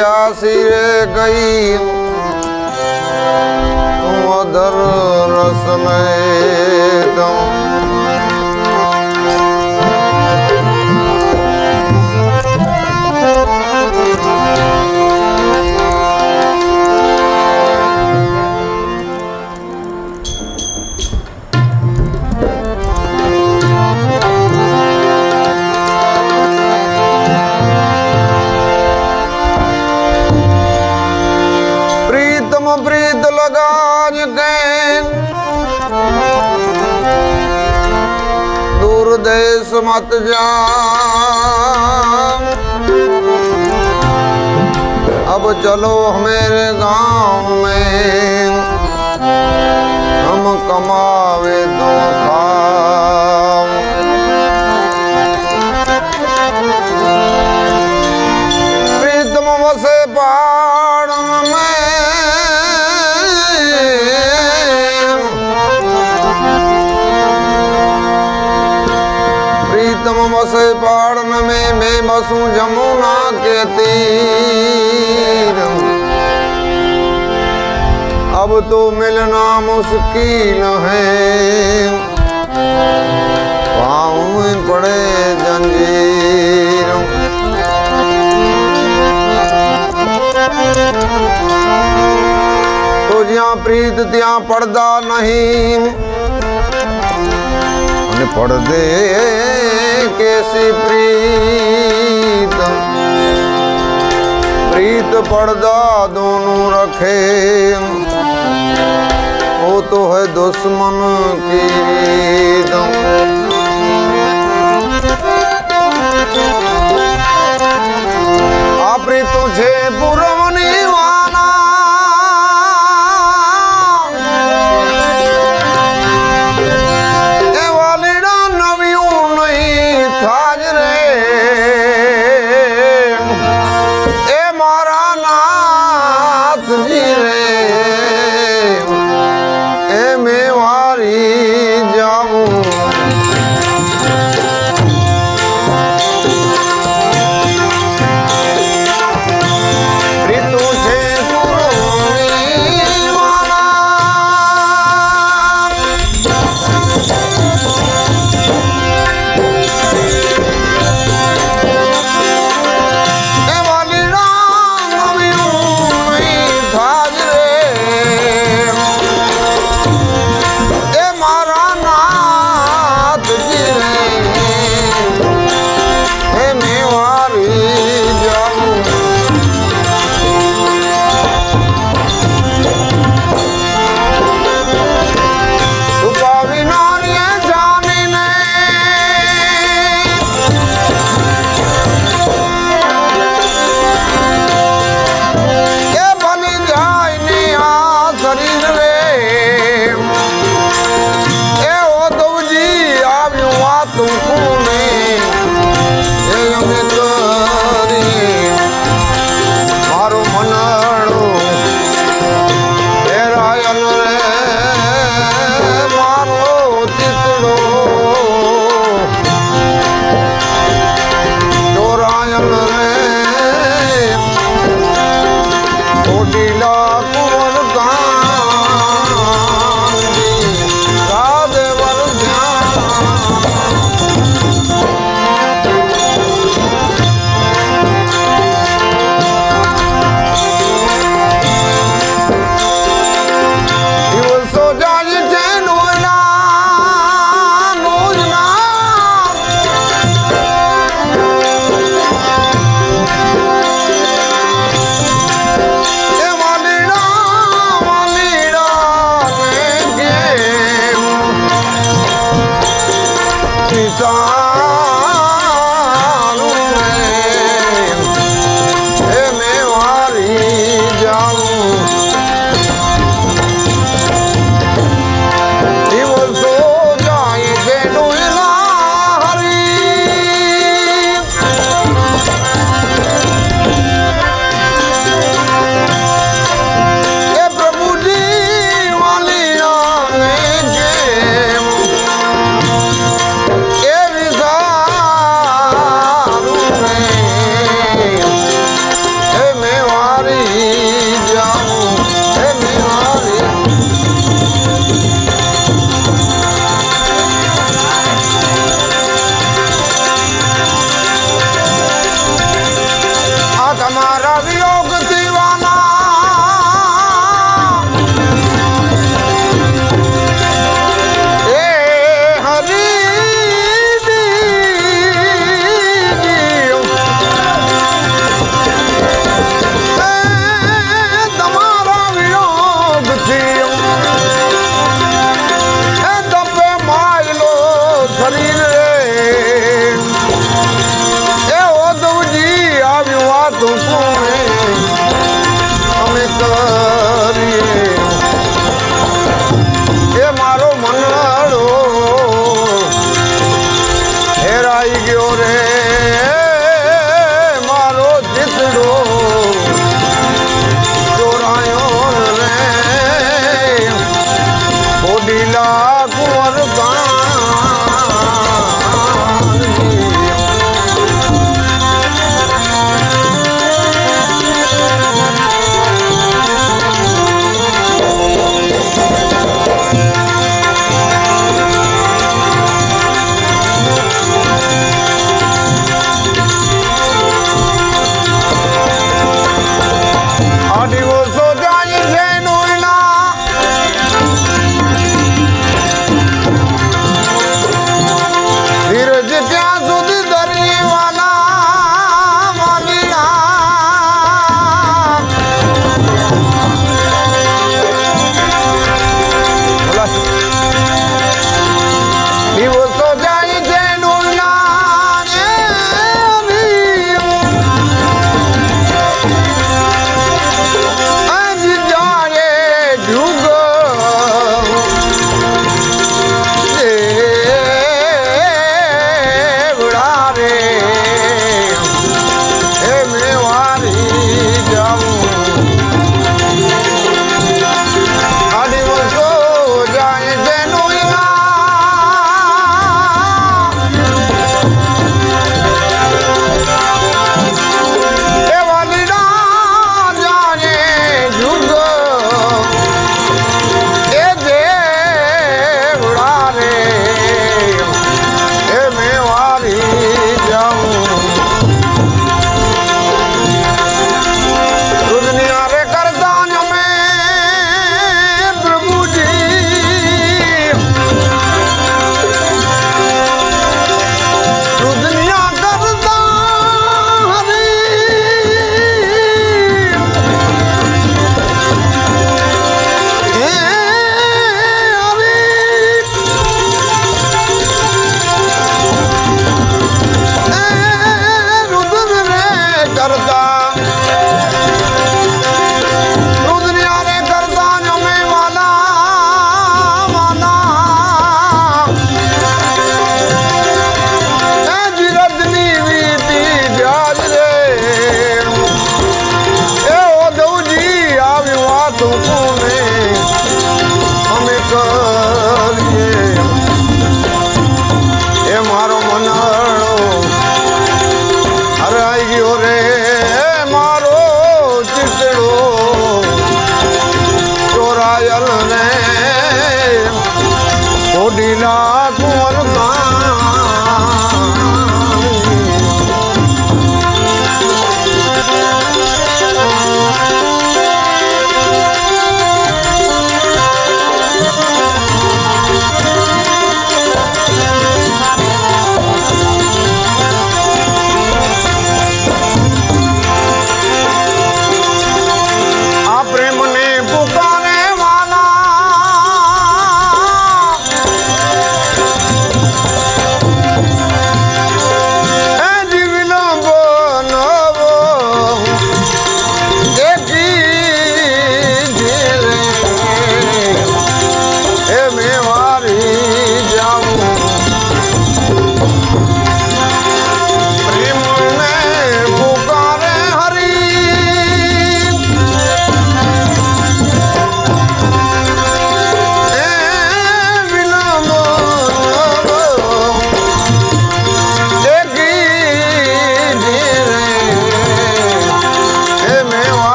પિયાસી રે ગઈ મધર રસમય મત જા अब चलो मेरे गांव में तो मिलना मुश्किल है पाँव में पड़े जंजीर तो ज्या प्रीत त्या पड़दा नहीं पड़दे कैसी प्रीत प्रीत पड़दा दोनों रखे वो तो है दुश्मन की दम આપણી તું છે પૂરમ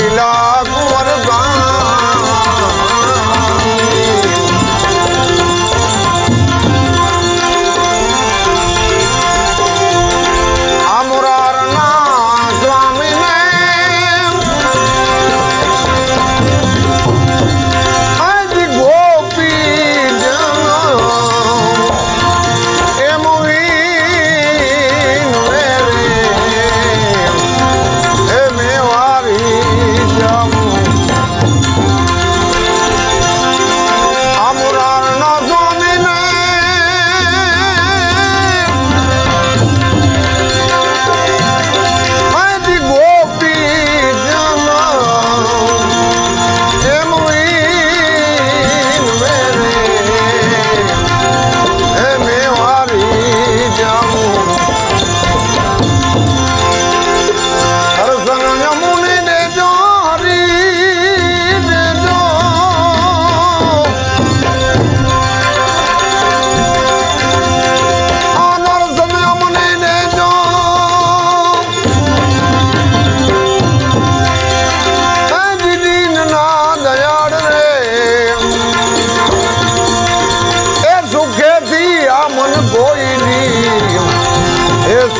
Baila.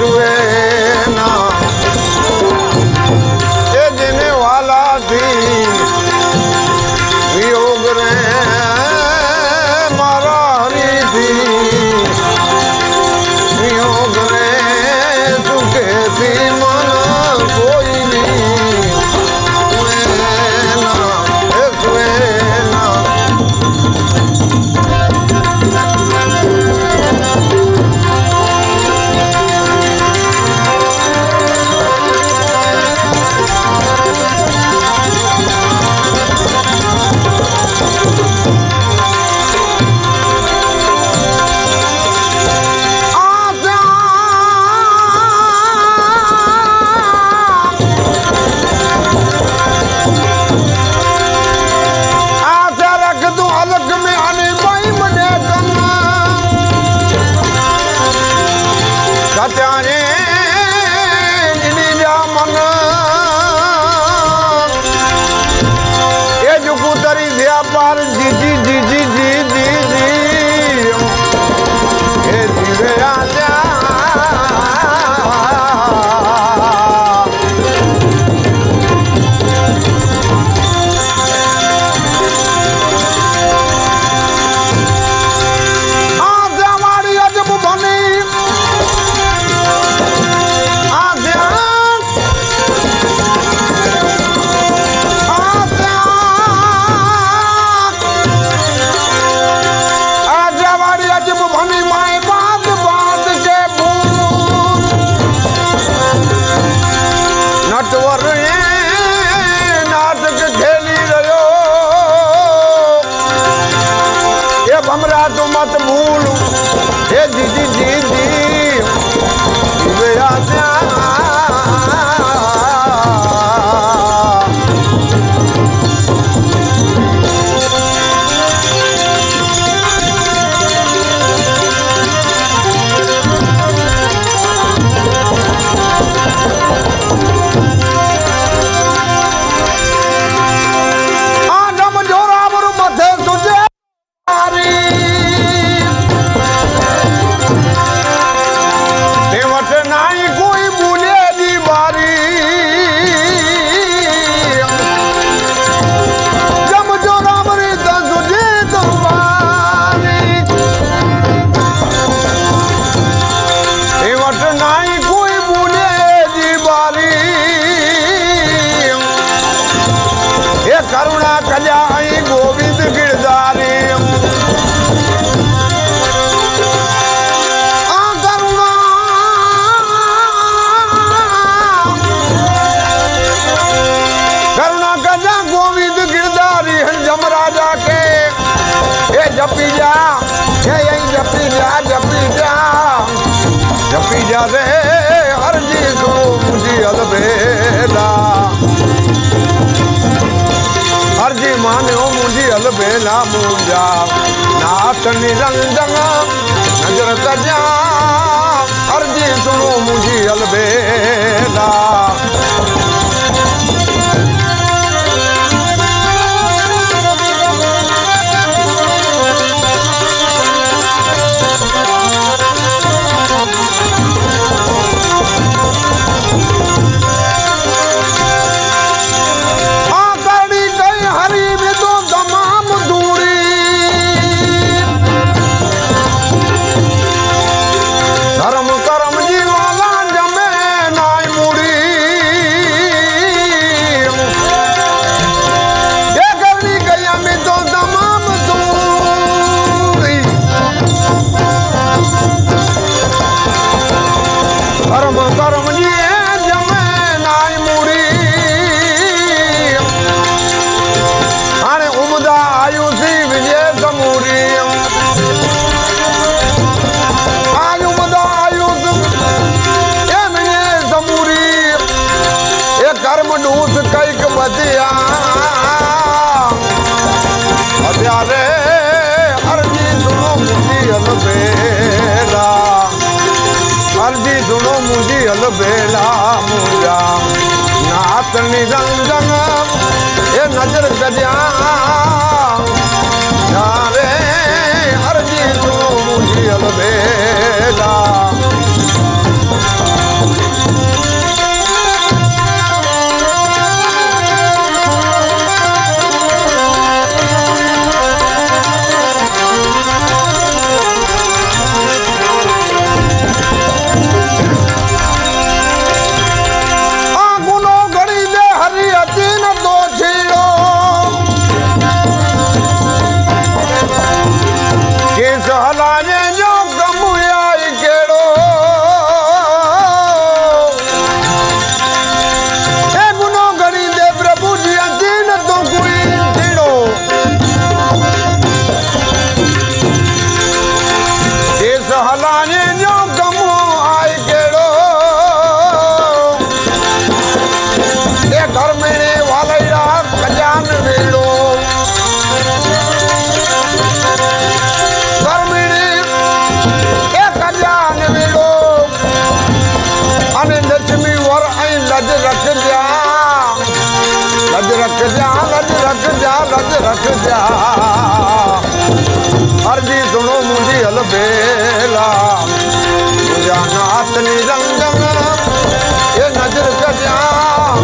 to it. ભમરા તું મત ભૂલ હે દીદી દીદી રે હરજી સોમજી અલબેલા હરજી માને ઓ મુજી અલબેલા મુંજા નાથ નિરંજના નજર તજા હરજી સુણો મુજી અલબેલા ભેલા પૂજા નાથની રંગમ એ નજર કજા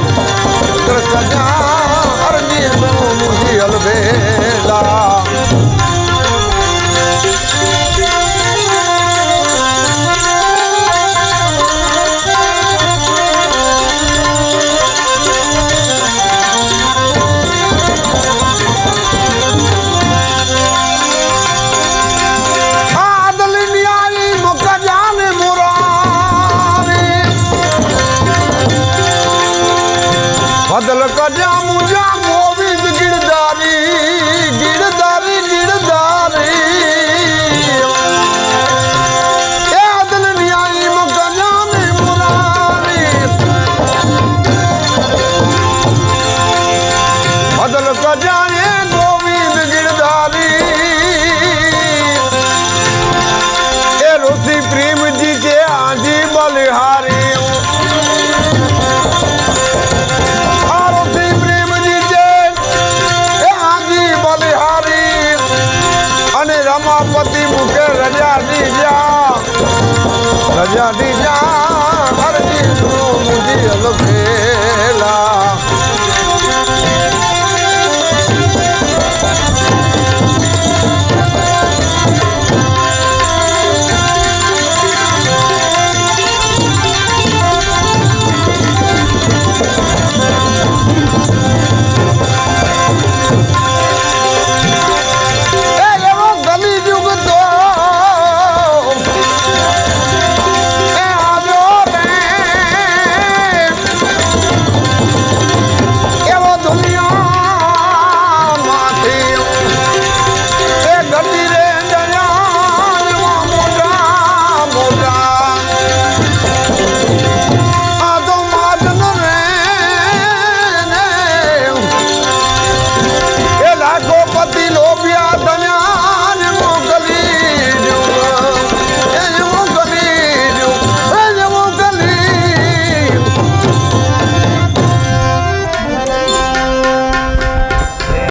નજર કજા અરજી મુજી અલભેલા